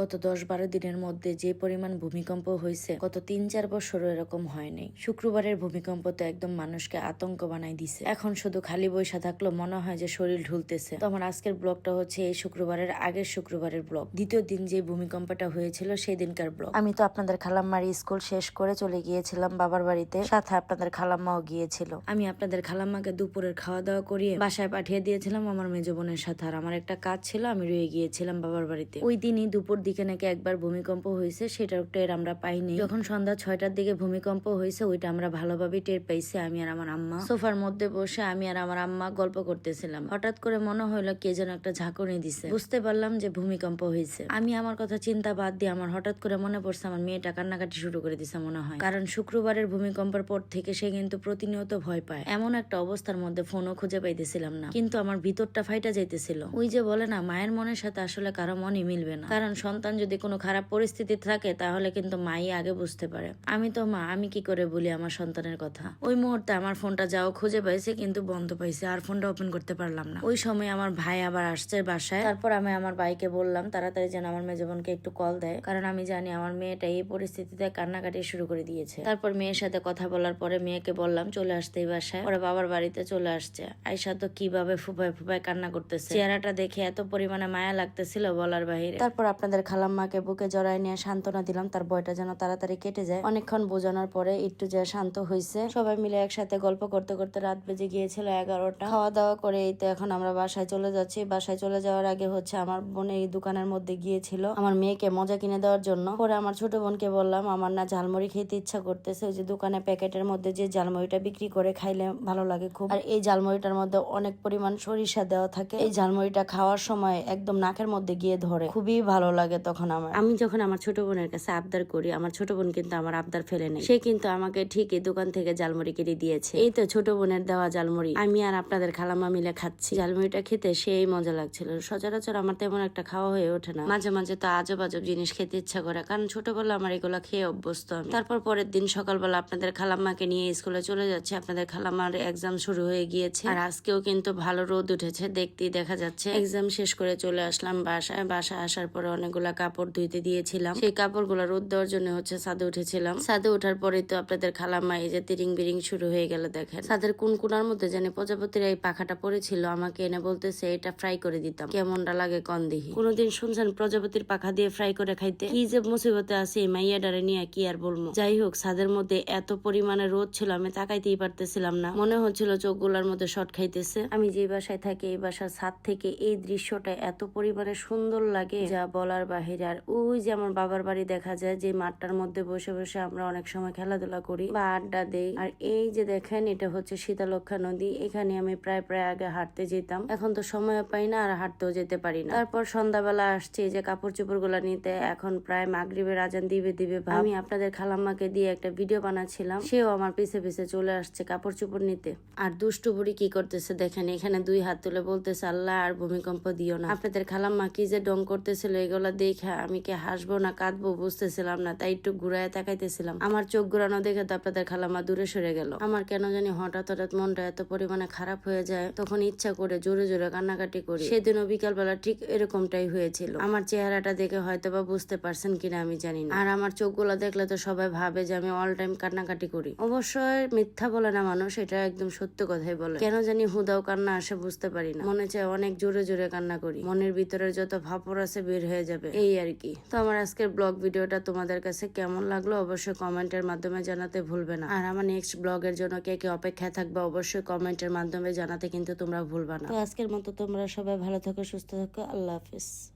গত দশ বারো দিনের মধ্যে যে পরিমাণ ভূমিকম্প হয়েছে, গত তিন চার বছরও এরকম হয়নি। শুক্রবারের ভূমিকম্প তো একদম মানুষকে আতঙ্ক বানাই দিছে। এখন শুধু খালি বৈশা থাকল মনে হয় যে শরীর ঢুলতেছে। তো আমার আজকের ব্লগটা হচ্ছে এই শুক্রবারের আগের শুক্রবারের ব্লগ। দ্বিতীয় দিন যে ভূমিকম্পটা হয়েছিল সেই দিনকার ব্লগ। আমি তো আপনাদের খালাম্মার স্কুল শেষ করে চলে গিয়েছিলাম বাবার বাড়িতে। সাথে আপনাদের খালাম্মাও গিয়েছিল। আমি আপনাদের খালাম্মাকে দুপুরের খাওয়া দাওয়া করিয়ে বাসায় পাঠিয়ে দিয়েছিলাম আমার মেজ বোনের সাথে। আর আমার একটা কাজ ছিল, আমি রয়ে গিয়েছিলাম বাবার বাড়িতে। ওই দিনই দুপুর দিকে নাকি একবার ভূমিকম্প হয়েছে সেটার টের আমরা পাইনি। যখন সন্ধ্যা ছয়টার দিকে ভূমিকম্প হয়েছে, ওইটা আমরা ভালোভাবে টের পাইছি, আমি আর আমার আম্মা। সোফার মধ্যে বসে আমি আর আমার আম্মা গল্প করতেছিলাম। হঠাৎ করে মনে হইল কে যেন একটা ঝাঁকুনি দিছে। বুঝতে পারলাম যে ভূমিকম্প হয়েছে। আমি আমার কথা চিন্তা বাদ দিয়ে আমার হঠাৎ করে মনে পড়ছে, আমার মেয়েটা কান্নাকাটি শুরু করে দিছে মনে হয়। কারণ শুক্রবারের ভূমিকম্পের পর থেকে সে কিন্তু প্রতিনিয়ত ভয় পায়। এমন একটা অবস্থার মধ্যে ফোনও খুঁজে পাইতেছিলাম না। কিন্তু আমার ভিতরটা ফাইটা যাইতেছিল। ওই যে বলে না, মায়ের মনের সাথে আসলে কারও মনই মিলবে না। কারণ সন্তান যদি কোনো খারাপ পরিস্থিতি থাকে, তাহলে কিন্তু মাই আগে বুঝতে পারে। আমি তো মা, আমি কি করে বলি আমার সন্তানের কথা? ওই মুহূর্তে আমার ফোনটা যাও খুঁজে পাইছে, কিন্তু বন্ধ পাইছে, আর ফোনটা ওপেন করতে পারলাম না। ওই সময় আমার ভাই আবার আসছে বাসায়। তারপর আমি আমার ভাইকে বললাম, তাড়াতাড়ি যেন আমার মেয়ে বোনকে একটু কল দেয়, কারণ আমি জানি আমার মেয়েটা এই পরিস্থিতিতে কান্নাকাটি শুরু করে দিয়েছে। তারপর মেয়ের সাথে কথা বলার পরে মেয়েকে বললাম, চলে আসতে এই বাসায়। পরে বাবার বাড়িতে চলে আসছে। আয়সা তো কীভাবে ফুপায় ফুপায় কান্না করতেছে? চেহারাটা দেখে এত পরিমাণে মায়া লাগতেছিল বলার বাহিরে। তারপর আপনাদের খালাম্মাকে বুকে জড়াই নিয়ে সান্ত্বনা দিলাম। তার বয়টা যেন তাড়াতাড়ি কেটে যায়। অনেকক্ষণ বোঝানোর পরে একটু যে শান্ত হয়েছে সবাই মিলে একসাথে গল্প করতে করতে রাত বেজে গিয়েছিল এগারোটা। খাওয়া দাওয়া করে এই তো এখন আমরা বাসায় চলে যাচ্ছি। বাসায় চলে যাওয়ার আগে হচ্ছে আমার বোন এই দোকানের মধ্যে গিয়েছিল আমার মেয়েকে মজা কিনে দেওয়ার জন্য। পরে আমার ছোট বোনকে বললাম, আমার না ঝালমুড়ি খেতে ইচ্ছা করতেছে। ওই যে দোকানে প্যাকেটের মধ্যে যে ঝালমুড়িটা বিক্রি করে খাইলে ভালো লাগে খুব। আর এই ঝালমুড়িটার মধ্যে অনেক পরিমাণ সরিষা দেওয়া থাকে। এই ঝালমুড়িটা খাওয়ার সময় একদম নাকের মধ্যে গিয়ে ধরে। খুবই ভালো লাগে। তখন আমার। আমি যখন আমার ছোট বোনের কাছে আবদার করি, আমার ছোট বোন কিন্তু আমার আবদার ফেলে নেই। সে কিন্তু আমাকে ঠিকই দোকান থেকে জালমুড়ি কিনে দিয়েছে। এই তো ছোট বোনের দেওয়া জালমুড়ি আমি আর আপনাদের খালামা মিলে খাচ্ছি। জালমুড়িটা খেতে সেই মজা লাগছিল। সচরাচর আমার তেমন একটা খাওয়া হয়ে ওঠে না। মাঝে মাঝে তো আজব আজব জিনিস খেতে ইচ্ছা করে। কারণ ছোটবেলা আমার এগুলো খেয়ে অভ্যস্ত আমি। তারপর পরের দিন সকালবেলা আপনাদের খালাম্মাকে নিয়ে স্কুলে চলে যাচ্ছে। আপনাদের খালাম্মার এক্সাম শুরু হয়ে গিয়েছে। আর আজকেও কিন্তু ভালো রোদ উঠেছে। দেখতেই দেখা যাচ্ছে। এক্সাম শেষ করে চলে আসলাম বাসায়। বাসায় আসার পরে অনেকগুলা কাপড় ধুইতে দিয়েছিলাম। সেই কাপড়গুলো রোদ দেওয়ার জন্য হচ্ছে ছাদে উঠেছিলাম। ছাদে ওঠার পরে তো আপনাদের খালাম্মা এই যে তিরিং বিরিং শুরু হয়ে গেল দেখেন। ছাদের কোন কোনার মধ্যে জানি প্রজাপতির এই পাখাটা পড়েছিল আমাকে এনে বলতেছে, এটা ফ্রাই করে দিতাম। কেমনটা লাগে কন দিহি? কোনোদিন শুনছেন প্রজাপতির পাখা দিয়ে ফ্রাই করে খাইতে? কি যে মুসিবতে আছে, এই মাইয়া ডারে নিয়ে কি আর বলব? যাই হোক, ছাদের মধ্যে এত পরিমাণে রোদ ছিল, আমি তাকাইতেই পারতেছিলাম না। মনে হচ্ছিল চোখগুলার মধ্যে শর্ট খাইতেছে। আমি যে বাসায় থাকি, এই বাসার ছাদ থেকে এই দৃশ্যটা এত পরিমাণে সুন্দর লাগে, যা বলার বাহিরে। আর ওই যে আমার বাবার বাড়ি দেখা যায়, যে মাঠটার মধ্যে বসে বসে আমরা অনেক সময় খেলাধুলা করি, বা আড্ডা দেই। আর এই যে দেখেন, এটা হচ্ছে শীতলক্ষা নদী। এখানে আমি প্রায় প্রায় আগে হাঁটতে যেতাম। এখন তো সময় পাই না, আর হাঁটতেও যেতে পারি না। তারপর সন্ধ্যাবেলা আসছি, যে কাপড় চোপড়গুলা নিতে। এখন প্রায় মাগরিবের আজান দিবে দিবে। আমি আপনাদের খালাম্মাকে দিয়ে একটা ভিডিও বানাচ্ছিলাম। সেও আমার পিছে পিছে চলে আসছে কাপড় চোপড় নিতে। আর দুষ্টু বুড়ি কি করতেছে দেখেন, এখানে দুই হাত তুলে বলতেছে, আল্লাহ, আর ভূমিকম্প দিও না। আপনাদের খালাম্মা কি যে ডং করতেছিল, এগুলা দেখে আমি কি হাসবো না কাঁদবো বুঝতেছিলাম না, তাই একটু ঘুরায় তাকাইতেছিলাম। আমার চোখ ঘুরানো দেখে তো আপনাদের খালাম্মা দূরে সরে গেল। আমার কেন জানি হঠাৎ হঠাৎ মনটা এত পরিমাণে খারাপ হয়ে যায়, তখন ইচ্ছা করে জোরে জোরে কান্নাকাটি করি। সেদিনও বিকালবেলা ঠিক এরকমটাই হয়েছিল। আমার চেহারাটা দেখে হয়তো বা বুঝতে পারছেন কিনা আমি জানি না। আর আমার চোখগুলো দেখলে তো সবাই ভাবে যে আমি অল টাইম কান্নাকাটি করি। অবশ্যই মিথ্যা বলে না মানুষ, এটা একদম সত্য কথাই বলে। কেন জানি হুদাও কান্না আসে বুঝতে পারি না। মনে চায় অনেক জোরে জোরে কান্না করি। মনের ভিতরে যত ভাপর আছে বের হয়ে যাবে এই আর কি। তো আমার আজকের ব্লগ ভিডিওটা তোমাদের কাছে কেমন লাগল অবশ্যই কমেন্টের মাধ্যমে জানাতে ভুলবে না। আর আমার নেক্সট ব্লগ এর জন্য কে কে অপেক্ষায় থাকবে অবশ্যই কমেন্টের মাধ্যমে জানাতে কিন্তু তোমরা ভুলবে না। তো আজকের মতো তোমরা সবাই ভালো থাকো, সুস্থ থাকো। আল্লাহ হাফিজ।